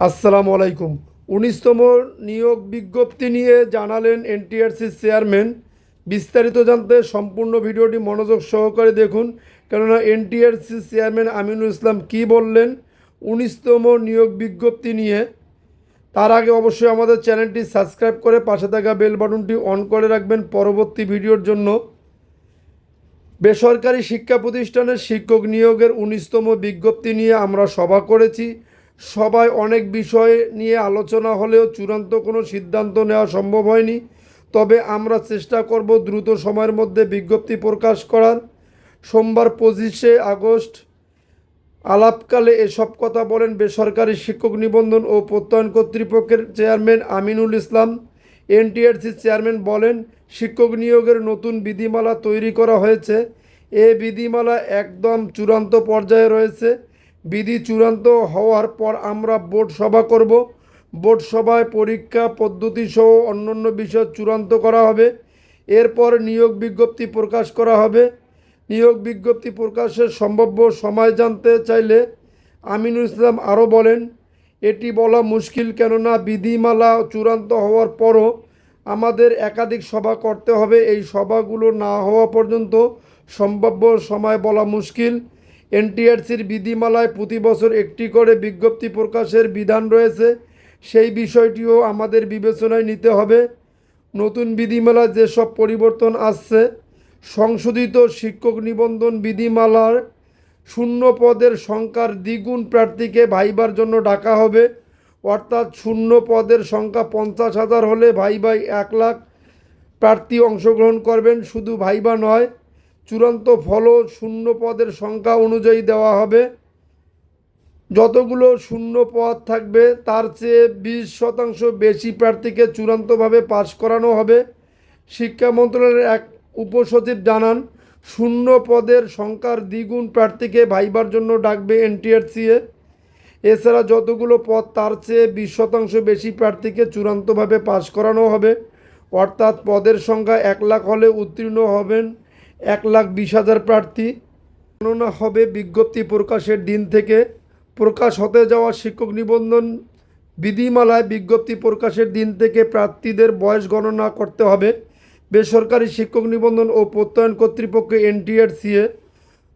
আসসালামু আলাইকুম। উনিশতম নিয়োগ বিজ্ঞপ্তি নিয়ে জানালেন এনটিআরসির চেয়ারম্যান। বিস্তারিত জানতে সম্পূর্ণ ভিডিওটি মনোযোগ সহকারে দেখুন, কেননা এনটিআরসির চেয়ারম্যান আমিনুল ইসলাম কী বললেন উনিশতম নিয়োগ বিজ্ঞপ্তি নিয়ে। তার আগে অবশ্যই আমাদের চ্যানেলটি সাবস্ক্রাইব করে পাশে থাকা বেল বাটনটি অন করে রাখবেন পরবর্তী ভিডিওর জন্য। বেসরকারি শিক্ষা প্রতিষ্ঠানের শিক্ষক নিয়োগের উনিশতম বিজ্ঞপ্তি নিয়ে আমরা সভা করেছি। সবাই অনেক বিষয় নিয়ে আলোচনা হলেও চূড়ান্ত কোনো সিদ্ধান্ত নেওয়া সম্ভব হয়নি। তবে আমরা চেষ্টা করব দ্রুত সময়ের মধ্যে বিজ্ঞপ্তি প্রকাশ করার। সোমবার পঁচিশে আগস্ট আলাপকালে এসব কথা বলেন বেসরকারি শিক্ষক নিবন্ধন ও প্রত্যয়ন কর্তৃপক্ষের চেয়ারম্যান আমিনুল ইসলাম। এনটিআরসির চেয়ারম্যান বলেন, শিক্ষক নিয়োগের নতুন বিধিমালা তৈরি করা হয়েছে। এ বিধিমালা একদম চূড়ান্ত পর্যায়ে রয়েছে। বিধি চূড়ান্ত হওয়ার পর আমরা বোর্ড সভা করব। বোর্ড সভায় পরীক্ষা পদ্ধতি সহ অন্যান্য বিষয় চূড়ান্ত করা হবে। এরপর নিয়োগ বিজ্ঞপ্তি প্রকাশ করা হবে। নিয়োগ বিজ্ঞপ্তি প্রকাশের সম্ভাব্য সময় জানতে চাইলে আমিনুল ইসলাম আরও বলেন, এটি বলা মুশকিল কেননা বিধিমালা চূড়ান্ত হওয়ার পরও আমাদের একাধিক সভা করতে হবে। এই সভাগুলো না হওয়া পর্যন্ত সম্ভাব্য সময় বলা মুশকিল। এনটিআরসির বিধিমালায় প্রতি বছর একটি করে বিজ্ঞপ্তি প্রকাশের বিধান রয়েছে। সেই বিষয়টিও আমাদের বিবেচনায় নিতে হবে। নতুন বিধিমালায় যেসব পরিবর্তন আসছে, সংশোধিত শিক্ষক নিবন্ধন বিধিমালার শূন্য পদের সংখ্যার দ্বিগুণ প্রার্থীকে ভাইবার জন্য ডাকা হবে। অর্থাৎ শূন্য পদের সংখ্যা পঞ্চাশ হাজার হলে ভাইবাই এক লাখ প্রার্থী অংশগ্রহণ করবেন। শুধু ভাইবা নয় চূড়ান্ত ফলও শূন্য পদের সংখ্যা অনুযায়ী দেওয়া হবে। যতগুলো শূন্য পদ থাকবে, তার চেয়ে বিশ শতাংশ বেশি প্রার্থীকে চূড়ান্তভাবে পাশ করানো হবে। শিক্ষা মন্ত্রণালয়ের এক উপসচিব জানান, শূন্য পদের সংখ্যার দ্বিগুণ প্রার্থীকে ভাইবার জন্য ডাকবে এনটিআরসিএ। এছাড়া যতগুলো পদ, তার চেয়ে বিশ শতাংশ বেশি প্রার্থীকে চূড়ান্তভাবে পাশ করানো হবে। অর্থাৎ পদের সংখ্যা এক লাখ হলে উত্তীর্ণ হবেন এক লাখ বিশ হাজার প্রার্থী। গণনা হবে বিজ্ঞপ্তি প্রকাশের দিন থেকে। প্রকাশ হতে যাওয়া শিক্ষক নিবন্ধন বিধিমালায় বিজ্ঞপ্তি প্রকাশের দিন থেকে প্রার্থীদের বয়স গণনা করতে হবে। বেসরকারি শিক্ষক নিবন্ধন ও প্রত্যয়ন কর্তৃপক্ষ এনটিআরসিএ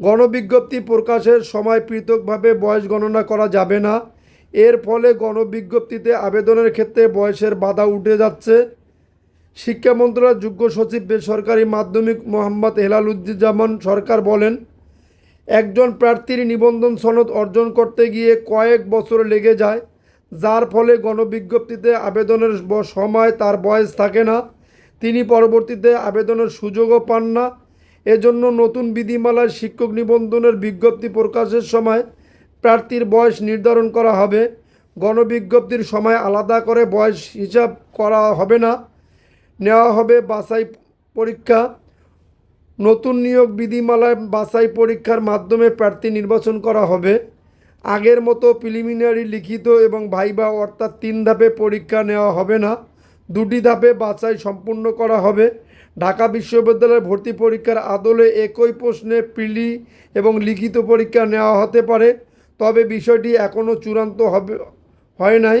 গণবিজ্ঞপ্তি প্রকাশের সময় পৃথকভাবে বয়স গণনা করা যাবে না। এর ফলে গণবিজ্ঞপ্তিতে আবেদনের ক্ষেত্রে বয়সের বাধা উঠে যাচ্ছে। শিক্ষা মন্ত্রণালয়ের যুগ্ম সচিব বেসরকারি মাধ্যমিক মোহাম্মদ হেলালুজ্জামান সরকার বলেন, একজন প্রার্থীর নিবন্ধন সনদ অর্জন করতে গিয়ে কয়েক বছর লেগে যায়, যার ফলে গণবিজ্ঞপ্তিতে আবেদনের সময় তার বয়স থাকে না, তিনি পরবর্তীতে আবেদনের সুযোগও পান না। এজন্য নতুন বিধিমালায় শিক্ষক নিবন্ধনের বিজ্ঞপ্তি প্রকাশের সময় প্রার্থীর বয়স নির্ধারণ করা হবে। গণবিজ্ঞপ্তির সময় আলাদা করে বয়স হিসাব করা হবে না। নেওয়া হবে বাছাই পরীক্ষা। নতুন নিয়োগ বিধিমালায় বাছাই পরীক্ষার মাধ্যমে প্রার্থী নির্বাচন করা হবে। আগের মতো প্রিলিমিনারি লিখিত এবং ভাইবা অর্থাৎ তিন ধাপে পরীক্ষা নেওয়া হবে না। দুটি ধাপে বাছাই সম্পূর্ণ করা হবে। ঢাকা বিশ্ববিদ্যালয়ের ভর্তি পরীক্ষার আদলে একই প্রশ্নে প্রিলি এবং লিখিত পরীক্ষা নেওয়া হতে পারে। তবে বিষয়টি এখনও চূড়ান্ত হবে, হয় নাই।